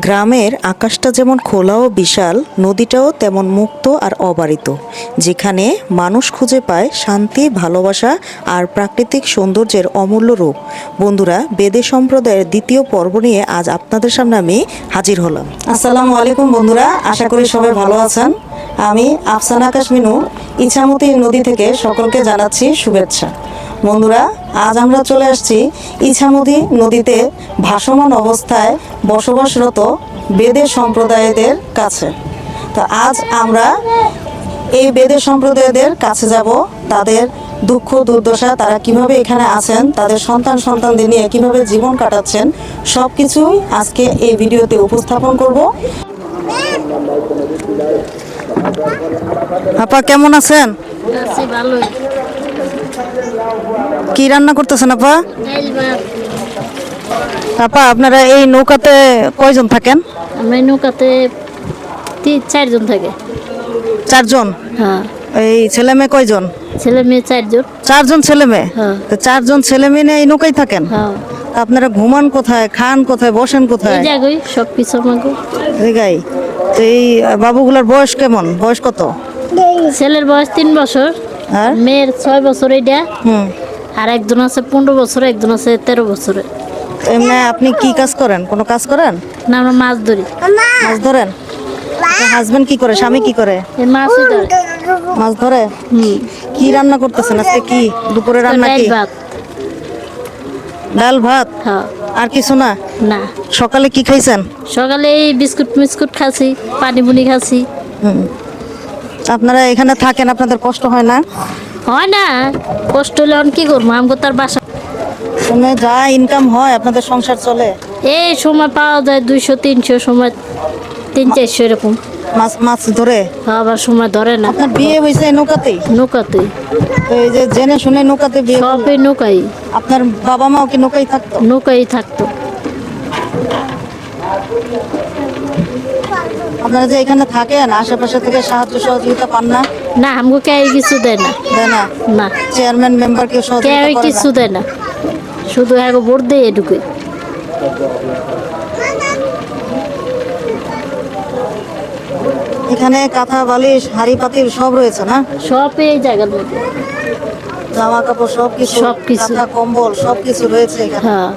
গ্রামের আকাশটা যেমন খোলা ও বিশাল, নদীটাও তেমন মুক্ত আর অবারিত, যেখানে মানুষ খুঁজে পায় শান্তি, ভালোবাসা আর প্রাকৃতিক সৌন্দর্যের অমূল্য রূপ। বন্ধুরা, বেদে সম্প্রদায়ের দ্বিতীয় পর্ব নিয়ে আজ আপনাদের সামনে আমি হাজির হলাম। আসসালামু আলাইকুম বন্ধুরা, আশা করি সবাই ভালো আছেন। আমি আফসানা আকাশ মিনু ইছামতি নদী থেকে সকলকে জানাচ্ছি শুভেচ্ছা। বন্ধুরা, আজ আমরা চলে আসছি ইছামতি নদীতে ভাসমান অবস্থায় বসবাসরত বেদে সম্প্রদায়দের কাছে। তো আজ আমরা এই বেদে সম্প্রদায়দের কাছে যাব। তাদের দুঃখ, দুর্দশা, তারা কীভাবে এখানে আছেন, তাদের সন্তান, সন্তানদের নিয়ে কীভাবে জীবন কাটাচ্ছেন সব কিছুই আজকে এই ভিডিওতে উপস্থাপন করব। আপা, কেমন আছেন? কি রান্না করতেছেন আপা? আপা আপনারা এই নৌকাতে কয়জন থাকেন? আমরা নৌকাতে তিন চারজন থাকে। চারজন? হ্যাঁ। এই ছেলে মেয়ে কয়জন? ছেলে মেয়ে চারজন। চারজন ছেলে মেয়ে? হ্যাঁ। তো চারজন ছেলে মেয়ে নিয়ে এই নৌকায় থাকেন? হ্যাঁ। আপনারা ঘুমান কোথায় খান কোথায় বসেন কোথায়? সব কিছু আমাকে। জায়গায়। তো এই বাবুগুলার বয়স কেমন? বয়স কত? ছেলের বয়স তিন বছর। আর মেয়ের ছয় বছর এইটা। হুম। আর একজন আছে পনেরো বছরে একজন আছে তেরো বছরে এমনি আপনি কি কাজ করেন? কোনো কাজ করেন? না আমরা মাছ ধরি। মাছ ধরেন? হাজবেন্ড কি করে? স্বামী কি করে? মাছই ধরে। মাছ ধরে? কি রান্না করতেছেন আজকে? কি? দুপুরে রান্না কি? ভাত। ডাল ভাত? হ্যাঁ। আর কিছু না? না। সকালে কি খাইছেন? সকালে এই বিস্কুট মিস্কুট খাচ্ছি পানি বুনি খাচ্ছি হুম। আপনারা এখানে থাকেন আপনাদের কষ্ট হয় না? হয় না। কষ্ট হলে কি করব? আমাকে তার বাসা শুনে যা ইনকাম হয় আপনাদের সংসার চলে। এই সময় পাওয়া যায় দুইশো তিনশো সময় তিন চারশো এরকম। মাছ মাছ ধরে? আবার সময় ধরে না। আপনার বিয়ে হয়েছে এই নৌকাতেই? তো এই যে জেনে শুনে নৌকাতে বিয়ে করলেন। সবই নৌকাই। আপনার বাবা মাও কি নৌকাই থাকতো? নৌকাই থাকতো। আপনারা যে এখানে থাকেন আশেপাশে থেকে সাহায্য সহযোগিতা পান না? না আমাকে কেউ কিছু দেয় না। দেয় না? না। চেয়ারম্যান মেম্বার কেউ কেউ সহযোগিতা করে কিছু দেয় না। শুধু এক ভোট দিয়ে এটুকুই। এখানে কাঁথা বালিশ হাড়ি পাতিল সব রয়েছে না? সব এই জায়গার মধ্যে। জামা কাপড় সব কিছু সবকিছু। কাঁথা কম্বল সব কিছু রয়েছে এখানে। হ্যাঁ।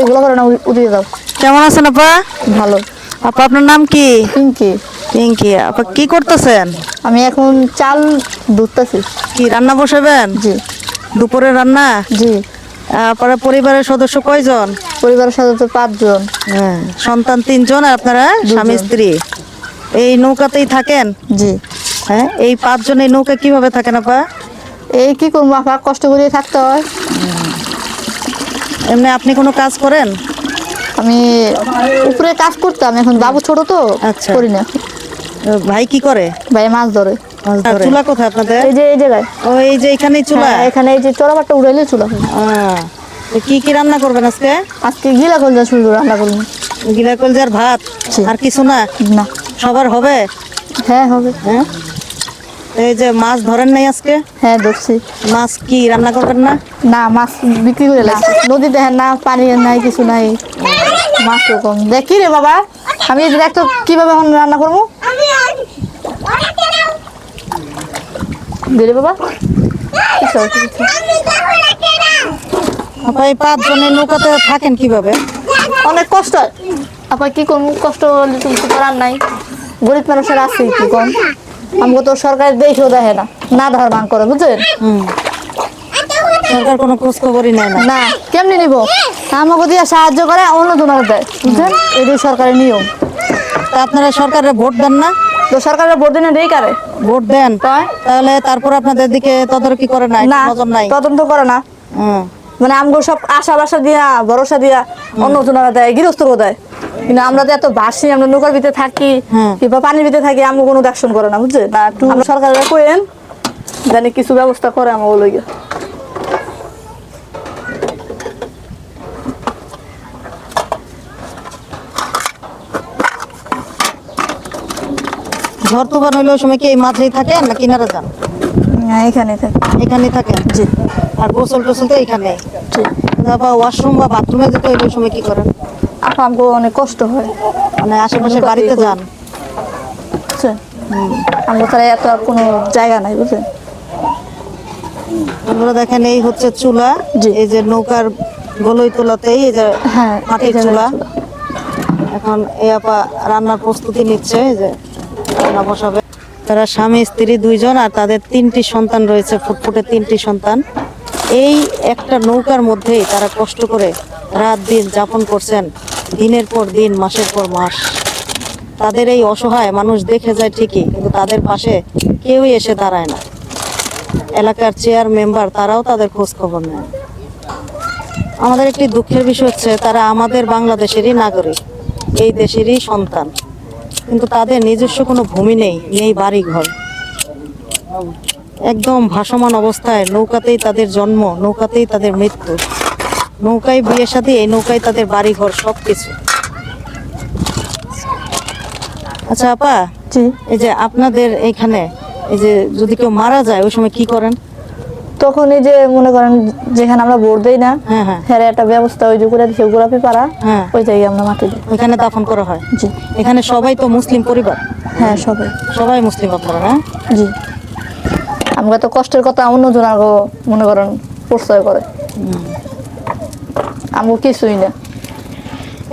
গুলো করে না উ- উঠিয়ে দাও। কেমন আছেন আপা? ভালো। আপা আপনার নাম কি? পিঙ্কি। পিঙ্কি। আপা কি করতেছেন? আমি এখন চাল দুধতেছি। কি রান্না বসাবেন? জি। দুপুরে রান্না? জি। আপনার পরিবারের সদস্য কয়জন? পরিবারের সদস্য পাঁচজন। হ্যাঁ সন্তান তিনজন আর আপনারা স্বামী স্ত্রী। এই নৌকাতেই থাকেন? জি। হ্যাঁ এই পাঁচজন এই নৌকা কীভাবে থাকেন আপা? এই কি করব আপা? কষ্ট করে থাকতে হয়। এমনি আপনি কোনো কাজ করেন? আমি উপরে কাজ করতাম এখন বাবু ছোট তো আচ্ছা। করি না। ভাই কি করে? ভাই মাছ ধরে। মাছ চুলা কোথায় আপনাদের? এই যে এই জায়গায় ও এই যে এখানেই চুলা? হ্যাঁ, এখানে এই যে চড়াবারটা উড়াইলে চুলা কি কি রান্না করবেন আজকে? আজকে গিলা কলজা শুরু রান্না করব। গিলা কলজার ভাত? আর কিছু না? না। সবার হবে? হ্যাঁ হবে। হ্যাঁ? এই যে মাছ ধরেন নাই আজকে? হ্যাঁ ধরছি। মাছ কি রান্না করবেন না? না মাছ বিক্রি করে লাগছে। নদীতে হ্যাঁ না পানি নাই কিছু নাই। মাছ কম দেখি রে বাবা? আমি দেখতো কীভাবে এখন রান্না করব? দিলে বাবা। কিছু হয়, কিছু হয়। আপা এই পাঁচজনের নৌকাতে থাকেন কীভাবে? অনেক কষ্ট। হয় আপনার কি করব? কষ্ট করার নাই। গরিব মানুষের আছে কি কম? আমাকে তো সরকার দেখেও দেখে না না ধার ভাঙ করে বুঝছেন সরকার কোনো খোঁজ খবরই নেয় না। না কেমনি নিব? আমাকে দিয়ে সাহায্য করে অন্য দেয় বুঝছেন এটাই সরকারের নিয়ম। তা আপনারা সরকারের ভোট দেন না? তো সরকারের ভোট দিনে দেই কারে? ভোট দেন। তাহলে তারপর আপনাদের দিকে তদারকি করে নাই নজর নাই? তদন্ত করে না। মানে আমগো সব আশা বাসা দিয়া ভরসা দিয়া অন্য জনের দেয় গৃহস্থকে দেয়। কিন্তু আমরা যে এত বাসি আমরা নৌকার ভিতরে থাকি। কিংবা পানির ভিতরে থাকি আমাকে কোনো দেখশন করে না বুঝছে না আমরা সরকারের কইেন জানি কিছু ব্যবস্থা করে আমাকে লইয়া। ঝড় তুফান হইলে ওই সময় কি এই মাঝেই থাকেন না কিনারে যান? এখানে থাকি। এখানে থাকেন জি। আর গোসল টোসল তো এখানে বা ওয়াশরুম বা বাথরুমে যেতে হইলে ওই সময় কি করেন? আমাকে অনেক কষ্ট হয়। মানে আশেপাশে বাড়িতে যান। বুঝছেন? আমাকে তারা এত আর কোনো জায়গা নাই বুঝছেন? আপনারা দেখেন এই হচ্ছে চুলা। এই যে নৌকার গলই তোলাতেই এই যে হ্যাঁ মাটির চুলা। এখন এই আপা রান্নার প্রস্তুতি নিচ্ছে এই যে রান্না বসাবে। তারা স্বামী স্ত্রী দুইজন আর তাদের তিনটি সন্তান রয়েছে ফুটফুটে তিনটি সন্তান। এই একটা নৌকার মধ্যেই তারা কষ্ট করে রাত দিন যাপন করছেন। দিনের পর দিন, মাসের পর মাস। তাদের এই অসহায় মানুষ দেখে যায় ঠিকই, কিন্তু তাদের পাশে কেউই এসে দাঁড়ায় না। এলাকার চেয়ার মেম্বার তারাও তাদের খোঁজ খবর নেয়। আমাদের একটি দুঃখের বিষয় হচ্ছে, তারা আমাদের বাংলাদেশেরই নাগরিক, এই দেশেরই সন্তান। কিন্তু তাদের নিজস্ব কোনো ভূমি নেই নেই বাড়ি ঘর একদম ভাসমান অবস্থায় নৌকাতেই তাদের জন্ম, নৌকাতেই তাদের মৃত্যু। নৌকায় বিয়ের সাথে এই নৌকায় তাদের বাড়ি ঘর সব কিছু আচ্ছা আপা এই যে আপনাদের এখানে এই যে যদি কেউ মারা যায় ওই সময় কি করেন? তখন এই যে মনে করেন যেখানে আমরা বোর দেই না হ্যাঁ হ্যাঁ। হ্যাঁ একটা ব্যবস্থা ওই যে করে দিচ্ছে গোলাপি পাড়া হ্যাঁ। ওই জায়গায় আমরা মাটি দিই ওইখানে দাফন করা হয়? জি। এখানে সবাই তো মুসলিম পরিবার? হ্যাঁ সবাই। সবাই মুসলিম আপনারা হ্যাঁ? জি। আমাকে তো কষ্টের কথা অন্যজন আরও মনে করেন পরিচয় করে। আমাকে কিছুই না।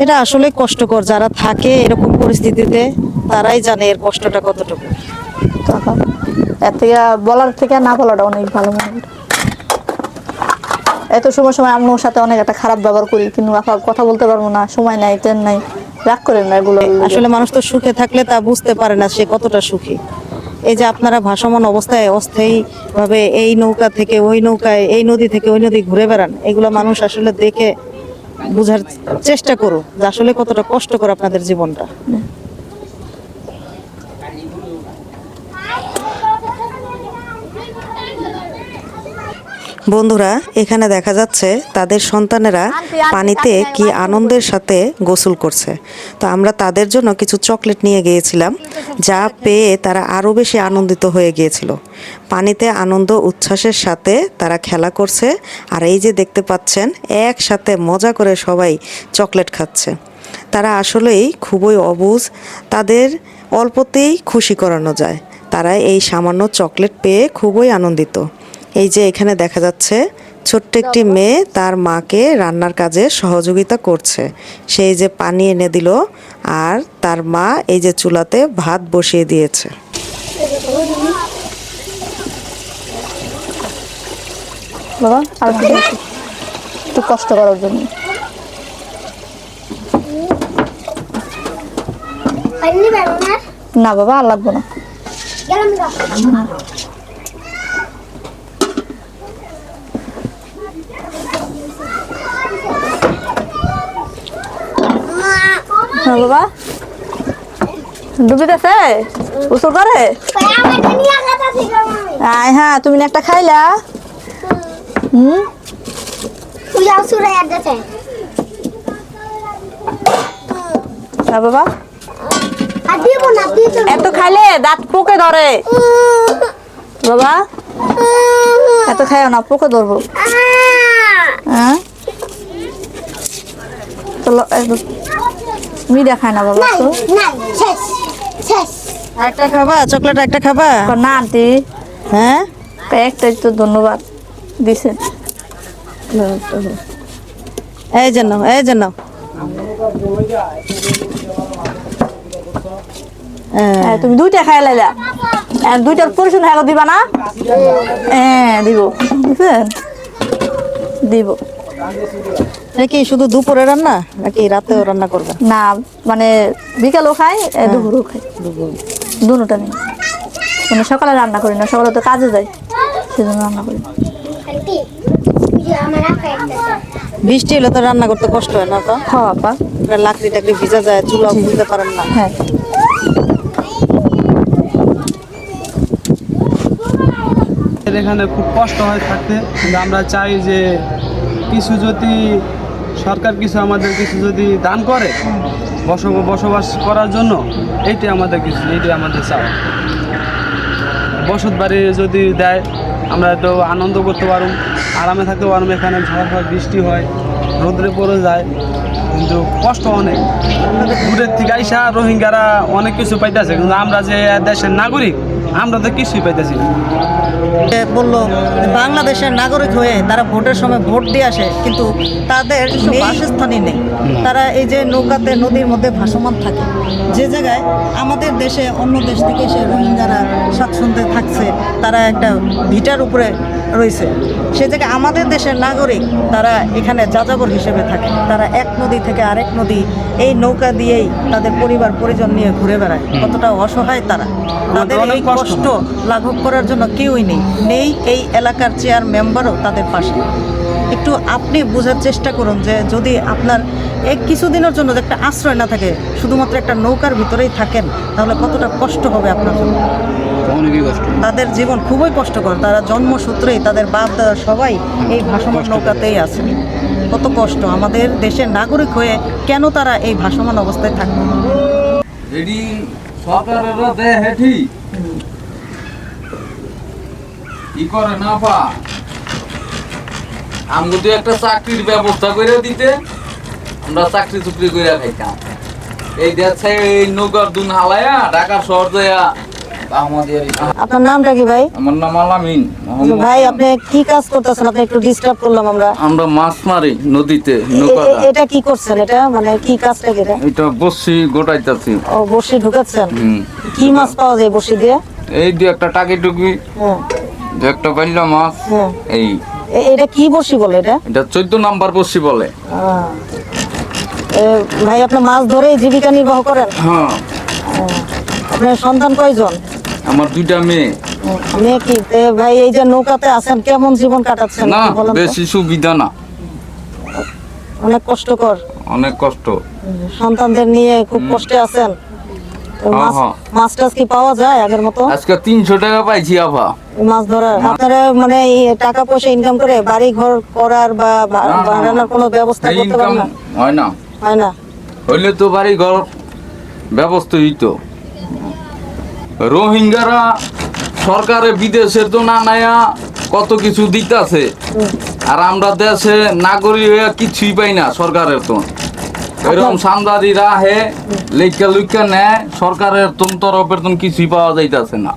এটা আসলে কষ্টকর যারা থাকে এরকম পরিস্থিতিতে তারাই জানে এর কষ্টটা কতটুকু। তখন এর থেকে বলার থেকে না বলাটা অনেক ভালো মনে করি এত সময় সময় আমি ওর সাথে অনেক একটা খারাপ ব্যবহার করি কিন্তু আপা কথা বলতে পারব না সময় নাই তেন নাই রাগ করেন না এগুলো। আসলে মানুষ তো সুখে থাকলে তা বুঝতে পারে না সে কতটা সুখী। এই যে আপনারা ভাসমান অবস্থায় অস্থায়ী ভাবে এই নৌকা থেকে ওই নৌকায় এই নদী থেকে ওই নদী ঘুরে বেড়ান এগুলো মানুষ আসলে দেখে বুঝার চেষ্টা করো যে আসলে কতটা কষ্টকর আপনাদের জীবনটা। বন্ধুরা, এখানে দেখা যাচ্ছে তাদের সন্তানেরা পানিতে কি আনন্দের সাথে গোসল করছে। তো আমরা তাদের জন্য কিছু চকলেট নিয়ে গিয়েছিলাম, যা পেয়ে তারা আরও বেশি আনন্দিত হয়ে গিয়েছিল। পানিতে আনন্দ, উচ্ছ্বাসের সাথে তারা খেলা করছে, আর এই যে দেখতে পাচ্ছেন, একসাথে মজা করে সবাই চকলেট খাচ্ছে। তারা আসলেই খুবই অবুজ, তাদের অল্পতেই খুশি করানো যায়। তারা এই সামান্য চকলেট পেয়ে খুবই আনন্দিত। এই যে এখানে দেখা যাচ্ছে ছোট্ট একটি মেয়ে তার মাকে রান্নার কাজে সহযোগিতা করছে। সেই যে পানি এনে দিল আর তার মা এই যে চুলাতে ভাত বসিয়ে দিয়েছে। বাবা আর একটু কষ্ট করার জন্য। না না বাবা আর লাগবো না। হ্যাঁ বাবা? ডুবিতেছে? উসুল করে? আয় হ্যাঁ তুমি না একটা খাইলা? হুম? বাবা? না এত খাইলে দাঁত পোকে ধরে। বাবা? এত খাইও না পোকে ধরবো। হ্যাঁ? চলো মি দেখায় না বাবা তো। নাই শেষ শেষ। একটা খাবা চকলেট একটা খাবা? না আন্টি। হ্যাঁ? একটাই তো ধন্যবাদ দিছে। এই জন্য এই জন্য হ্যাঁ হ্যাঁ তুমি দুইটা খাই লাইলা। আর দুইটার পরিশোধ হ্যাঁ দিবা না? হ্যাঁ। দিব। বুঝছেন দিব। এটা কি শুধু দুপুরে রান্না নাকি রাতেও রান্না করবে? না মানে বিকালও খাই এ দুপুরও খাই দুটা নেই। মানে সকালে রান্না করি না সকালে তো কাজে যাই সেজন্য রান্না করি আপা বৃষ্টি হলে তো রান্না করতে কষ্ট হয় না তো? খাওয়া পা আপনার লাকড়ি টাকড়ি ভিজা যায় চুলা খুলতে পারেন না। হ্যাঁ। এখানে খুব কষ্ট হয় থাকতে কিন্তু আমরা চাই যে কিছু যদি সরকার কিছু আমাদের কিছু যদি দান করে, বস বসবাস করার জন্য এইটাই আমাদের কিছু এইটাই আমাদের চাই বসত বাড়ি যদি দেয়, আমরা একটু আনন্দ করতে পারুম, আরামে থাকতে পারুম, এখানে ঝড় হয়, বৃষ্টি হয়, রোদ্রে পড়ে যায়, কিন্তু কষ্ট অনেক। দূরের থেকে আইসা রোহিঙ্গারা অনেক কিছু পাইতেছে, কিন্তু আমরা যে দেশের নাগরিক আমরা তো কিছুই পাইতেছি না। বলল বাংলাদেশের নাগরিক হয়ে তারা ভোটের সময় ভোট দিয়ে আসে কিন্তু তাদের বাসস্থানই নেই তারা এই যে নৌকাতে নদীর মধ্যে ভাসমান থাকে। যে জায়গায় আমাদের দেশে অন্য দেশ থেকে এসে রোহিঙ্গারা স্বাচ্ছন্দ্যে থাকছে তারা একটা ভিটার উপরে রয়েছে। সে জায়গায় আমাদের দেশের নাগরিক তারা এখানে যাযাবর হিসেবে থাকে। তারা এক নদী থেকে আরেক নদী এই নৌকা দিয়েই তাদের পরিবার পরিজন নিয়ে ঘুরে বেড়ায়। কতটা অসহায় তারা। তাদের এই কষ্ট। লাঘব করার জন্য কেউই নেই। নেই এই এলাকার চেয়ার মেম্বারও তাদের পাশে। একটু আপনি বোঝার চেষ্টা করুন যে যদি আপনার এক কিছুদিনের জন্য একটা আশ্রয় না থাকে শুধুমাত্র একটা নৌকার ভিতরেই থাকেন তাহলে কতটা কষ্ট হবে আপনার জন্য? তাদের জীবন খুবই কষ্টকর। তারা জন্মসূত্রেই তাদের বাপ দাদা সবাই এই ভাসমান নৌকাতেই আছে। কত কষ্ট। আমাদের দেশের নাগরিক হয়ে কেন তারা এই ভাসমান অবস্থায় থাকবে? এডি সরকারের দেয় হেঠি। কি করে না পা? আমগো তো একটা চাকরির ব্যবস্থা করে দিতে। আমরা চাকরি চুকরি করে খাইতাম। এই দেশে এই নৌকার দুন হালায়া ঢাকা শহর যায়া আমাদের আপনার নামটা কি ভাই? আমার নাম আলামিন ভাই আপনি কি কাজ করতেছেন? আপনি একটু ডিস্টার্ব করলাম আমরা। আমরা মাছ মারি নদীতে এটা কি করছেন এটা? মানে কি কাজটা কি এটা? এটা বসি গোটাইতাছি। ও বসি ঢুকাচ্ছেন? কি মাছ পাওয়া যায় বসি দিয়ে? এই দু একটা টাকি টুকি হ্যাঁ। একটা বাইলা মাছ হ্যাঁ। এই। এটা কি বসি বলে এটা? এটা চোদ্দ নাম্বার বসি বলে। এ, ভাই আপনি মাছ ধরেই জীবিকা নির্বাহ করেন? হ্যাঁ। আপনার সন্তান কয়জন? আমার দুইটা মেয়ে। মেয়ে কি? ভাই এই যে নৌকাতে আছেন কেমন জীবন কাটাচ্ছেন না? বেশি সুবিধা না। অনেক কষ্টকর। অনেক কষ্ট। সন্তানদের নিয়ে খুব কষ্টে আছেন। মাছ হ্যাঁ। মাছ টাছ কি পাওয়া যায় আগের মতো? আজকে তিনশো টাকা পাইছি মাছ ধরার। আপনারা মানে টাকা পয়সা ইনকাম করে বাড়ি ঘর করার বা কোনো ব্যবস্থা এই করতে পারেন না? হয় না। হয় না। হইলে তো বাড়ি ঘর ব্যবস্থা হইতো। রোহিঙ্গারা সরকারে বিদেশের তো না নায়া কত কিছু দিতেছে। আর আমরা দেশে নাগরিক হয়ে কিছুই পাই না সরকারের তো। এরকম সান্দারিরা হে লেখা লুকা নেয় সরকারের তোন তরফের তো কিছুই পাওয়া যাইতেছে না।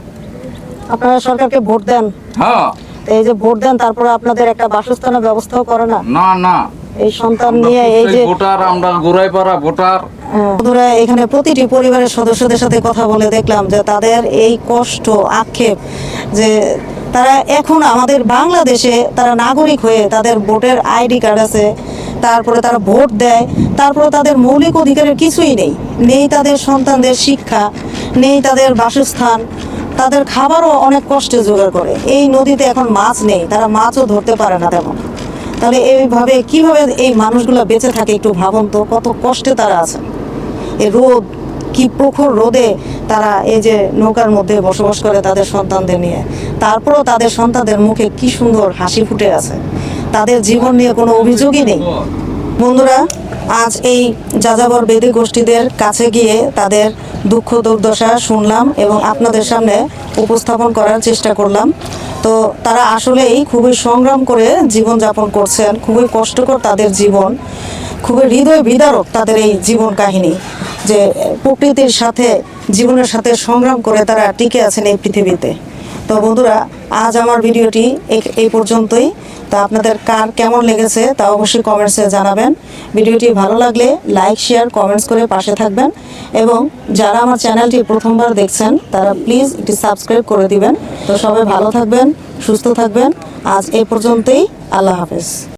আপনারা সরকারকে ভোট দেন? হ্যাঁ। তো এই যে ভোট দেন তারপরে আপনাদের একটা বাসস্থানের ব্যবস্থাও করে না? না না। এই সন্তান নিয়ে এই যে ভোটার আমরা পাড়া ভোটার। হ্যাঁ, বন্ধুরা এখানে প্রতিটি পরিবারের সদস্যদের সাথে কথা বলে দেখলাম যে তাদের এই কষ্ট আক্ষেপ যে তারা এখন আমাদের বাংলাদেশে তারা নাগরিক হয়ে তাদের ভোটের আইডি কার্ড আছে তারপরে তারা ভোট দেয় তারপরে তাদের মৌলিক অধিকারের কিছুই নেই। নেই তাদের সন্তানদের শিক্ষা নেই তাদের বাসস্থান তাদের খাবারও অনেক কষ্টে জোগাড় করে। এই নদীতে এখন মাছ নেই, তারা মাছও ধরতে পারে না তেমন। তাহলে এইভাবে কীভাবে এই মানুষগুলো বেঁচে থাকে একটু ভাবুন তো, কত কষ্টে তারা আছে। এই রোদ, কি প্রখর রোদে তারা এই যে নৌকার মধ্যে বসবাস করে তাদের সন্তানদের নিয়ে। তারপরেও তাদের সন্তানদের মুখে কি সুন্দর হাসি ফুটে আছে। তাদের জীবন নিয়ে কোনো অভিযোগই নেই। বন্ধুরা, আজ এই যাযাবর বেদী গোষ্ঠীদের কাছে গিয়ে তাদের দুঃখ দুর্দশা শুনলাম এবং আপনাদের সামনে উপস্থাপন করার চেষ্টা করলাম। তো তারা আসলেই খুবই সংগ্রাম করে জীবন যাপন করছেন, খুবই কষ্টকর তাদের জীবন, খুবই হৃদয় বিদারক তাদের এই জীবন কাহিনী, যে প্রকৃতির সাথে, জীবনের সাথে সংগ্রাম করে তারা টিকে আছেন এই পৃথিবীতে। তো বন্ধুরা, আজ আমার ভিডিওটি এই- পর্যন্তই। তা আপনাদের কার কেমন লেগেছে তা অবশ্যই কমেন্টসে জানাবেন। ভিডিওটি ভালো লাগলে লাইক শেয়ার কমেন্টস করে পাশে থাকবেন এবং যারা আমার চ্যানেলটি প্রথমবার দেখছেন, তারা প্লিজ এটি সাবস্ক্রাইব করে দিবেন। তো সবাই ভালো থাকবেন, সুস্থ থাকবেন। আজ এই পর্যন্তই, আল্লাহ হাফেজ।